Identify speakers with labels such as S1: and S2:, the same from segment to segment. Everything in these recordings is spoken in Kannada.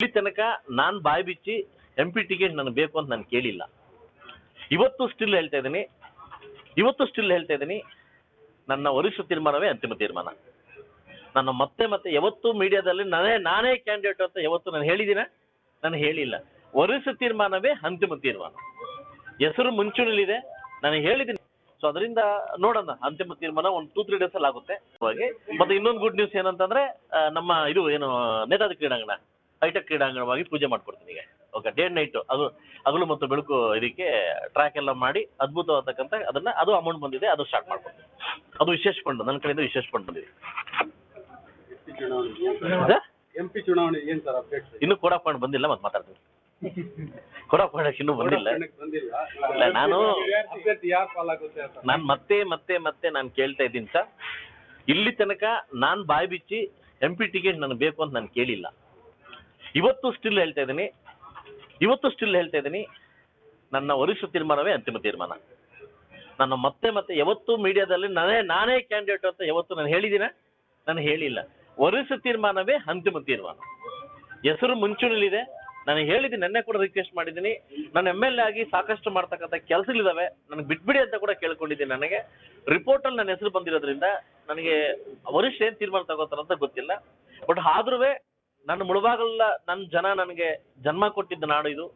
S1: ಇಲ್ಲಿ ತನಕ ನಾನ್ ಬಾಯಿ ಬಿಚ್ಚಿ ಎಂ ಪಿ ಟಿಕೆಟ್ ನನಗೆ ಬೇಕು ಅಂತ ನಾನು ಕೇಳಿಲ್ಲ. ಇವತ್ತು ಸ್ಟಿಲ್ ಹೇಳ್ತಾ ಇದ್ದೀನಿ. ಇವತ್ತು ಸ್ಟಿಲ್ ಹೇಳ್ತಾ ಇದ್ದೀನಿ. ನನ್ನ ವರಿಷ್ಠ ತೀರ್ಮಾನವೇ ಅಂತಿಮ ತೀರ್ಮಾನ. ನಾನು ಮತ್ತೆ ಮತ್ತೆ ಯಾವತ್ತು ಮೀಡಿಯಾದಲ್ಲಿ ನಾನೇ ನಾನೇ ಕ್ಯಾಂಡಿಡೇಟ್ ಅಂತ ಯಾವತ್ತು ನಾನು ಹೇಳಿದ್ದೀನ ನಾನು ಹೇಳಿಲ್ಲ. ವರಿಷ್ಠ ತೀರ್ಮಾನವೇ ಅಂತಿಮ ತೀರ್ಮಾನ. ಹೆಸರು ಮುಂಚೂಣಿಲಿದೆ ನಾನು ಹೇಳಿದ್ದೀನಿ ಸೊ ಅದರಿಂದ ನೋಡೋಣ. ಅಂತಿಮ ತೀರ್ಮಾನ ಒಂದು ಟೂ ತ್ರೀ ಡೇಸ್ ಅಲ್ಲಿ ಆಗುತ್ತೆ. ಮತ್ತೆ ಇನ್ನೊಂದು ಗುಡ್ ನ್ಯೂಸ್ ಏನಂತಂದ್ರೆ ನಮ್ಮ ಇದು ಏನು, ನೇತಾಜಿ ಕ್ರೀಡಾಂಗಣ. ಹೈಟೆಕ್ ಕ್ರೀಡಾಂಗಣವಾಗಿ ಪೂಜೆ ಮಾಡ್ಕೊಡ್ತೀನಿ ಓಕೆ ಡೇ ನೈಟ್ ಅದು ಹಗಲು ಮತ್ತು ಬೆಳಕು ಇದಕ್ಕೆ ಟ್ರ್ಯಾಕ್ ಎಲ್ಲ ಮಾಡಿ ಅದ್ಭುತವಾದಕ್ಕಂತ ಅದನ್ನ ಅದು ಅಮೌಂಟ್ ಬಂದಿದೆ ಅದು ಸ್ಟಾರ್ಟ್ ಮಾಡ್ಕೊಡ್ತೀನಿ. ಅದು ವಿಶೇಷ ಫಂಡ್ ನನ್ನ ಕಡೆಯಿಂದ ವಿಶೇಷ ಫಂಡ್ ಬಂದಿದೆ. ಇನ್ನು
S2: ಎಂಪಿ ಚುನಾವಣೆ ಏನ್ ಸರ್ ಅಪ್ಡೇಟ್
S1: ಇನ್ನೂ ಕೋಡಾ ಫಂಡ್ ಬಂದಿಲ್ಲ ಮತ್ತೆ ಮಾತಾಡ್ತೀನಿ. ಕೋಡಾ ಫಂಡ್ ಇನ್ನೂ ಬಂದಿಲ್ಲ. ಇಲ್ಲ, ನಾನು ನಾನು ಮತ್ತೆ ಮತ್ತೆ ಮತ್ತೆ ನಾನು ಕೇಳ್ತಾ ಇದ್ದೀನಿ ಸರ್. ಇಲ್ಲಿ ತನಕ ನಾನು ಬಾಯಿ ಬಿಚ್ಚಿ ಎಂ ಪಿ ಟಿಕೆಟ್ ನನಗೆ ಬೇಕು ಅಂತ ನಾನು ಕೇಳಿಲ್ಲ. ಇವತ್ತು ಸ್ಟಿಲ್ ಹೇಳ್ತಾ ಇದ್ದೀನಿ. ಇವತ್ತು ಸ್ಟಿಲ್ ಹೇಳ್ತಾ ಇದ್ದೀನಿ. ನನ್ನ ವರಿಷ್ಠ ತೀರ್ಮಾನವೇ ಅಂತಿಮ ತೀರ್ಮಾನ. ನಾನು ಮತ್ತೆ ಮತ್ತೆ ಯಾವತ್ತು ಮೀಡಿಯಾದಲ್ಲಿ ನಾನೇ ನಾನೇ ಕ್ಯಾಂಡಿಡೇಟ್ ಅಂತ ಯಾವತ್ತು ನಾನು ಹೇಳಿದ್ದೀನ ನಾನು ಹೇಳಿಲ್ಲ. ವರಿಷ್ಠ ತೀರ್ಮಾನವೇ ಅಂತಿಮ ತೀರ್ಮಾನ. ಹೆಸರು ಮುಂಚೂಣಿಲಿದೆ ನಾನು ಹೇಳಿದ್ದೀನಿ ನೆನ್ನೆ ಕೂಡ ರಿಕ್ವೆಸ್ಟ್ ಮಾಡಿದ್ದೀನಿ. ನಾನು ಎಂ ಎಲ್ ಎ ಆಗಿ ಸಾಕಷ್ಟು ಮಾಡ್ತಕ್ಕಂಥ ಕೆಲಸಗಳಿದಾವೆ. ನನಗೆ ಬಿಟ್ಬಿಡಿ ಅಂತ ಕೂಡ ಕೇಳ್ಕೊಂಡಿದ್ದೀನಿ ನನಗೆ. ರಿಪೋರ್ಟಲ್ಲಿ ನನ್ನ ಹೆಸರು ಬಂದಿರೋದ್ರಿಂದ ನನಗೆ ವರಿಷ್ಠ ಏನು ತೀರ್ಮಾನ ತಗೋತಾರಂತ ಗೊತ್ತಿಲ್ಲ. ಬಟ್ ಆದ್ರೂ ನನ್ನ ಮುಳುಬಾಗಲ್ಲ ನನ್ನ ಜನ ನನಗೆ ಜನ್ಮ ಕೊಟ್ಟಿದ್ದ ನಾಡು ಇದು.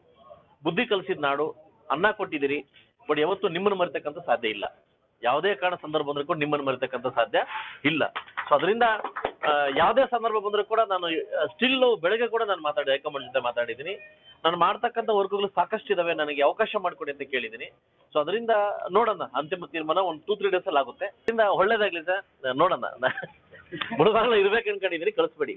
S1: ಬುದ್ಧಿ ಕಲಿಸಿದ ನಾಡು. ಅನ್ನ ಕೊಟ್ಟಿದ್ದೀರಿ. ಬಟ್ ಯಾವತ್ತು ನಿಮ್ಮನ್ನು ಮರಿತಕ್ಕಂಥ ಸಾಧ್ಯ ಇಲ್ಲ. ಯಾವುದೇ ಕಾರಣ ಸಂದರ್ಭ ಬಂದರೂ ಕೂಡ ನಿಮ್ಮನ್ನು ಮರಿತಕ್ಕಂಥ ಸಾಧ್ಯ ಇಲ್ಲ. ಸೊ ಅದರಿಂದ ಯಾವುದೇ ಸಂದರ್ಭ ಬಂದರೂ ಕೂಡ ನಾನು ಸ್ಟಿಲ್ ಬೆಳಗ್ಗೆ ಕೂಡ ನಾನು ಮಾತಾಡಿ, ಹೈಕಮಾಂಡ್ ಜೊತೆ ಮಾತಾಡಿದ್ದೀನಿ. ನಾನು ಮಾಡ್ತಕ್ಕಂಥ ವರ್ಕ್ಗಳು ಸಾಕಷ್ಟು ಇದಾವೆ. ನನಗೆ ಅವಕಾಶ ಮಾಡಿಕೊಡಿ ಅಂತ ಕೇಳಿದ್ದೀನಿ. ಸೊ ಅದರಿಂದ ನೋಡೋಣ. ಅಂತಿಮ ತೀರ್ಮಾನ ಒಂದು ಟೂ ತ್ರೀ ಡೇಸ್ ಅಲ್ಲಿ ಆಗುತ್ತೆ. ಒಳ್ಳೇದಾಗ್ಲಿ ಸರ್. ನೋಡೋಣ. ಮುಳುಬಾಗಲ ಇರ್ಬೇಕು ಅನ್ಕೊಂಡಿದ್ದೀನಿ ಕಳಿಸ್ಬೇಡಿ.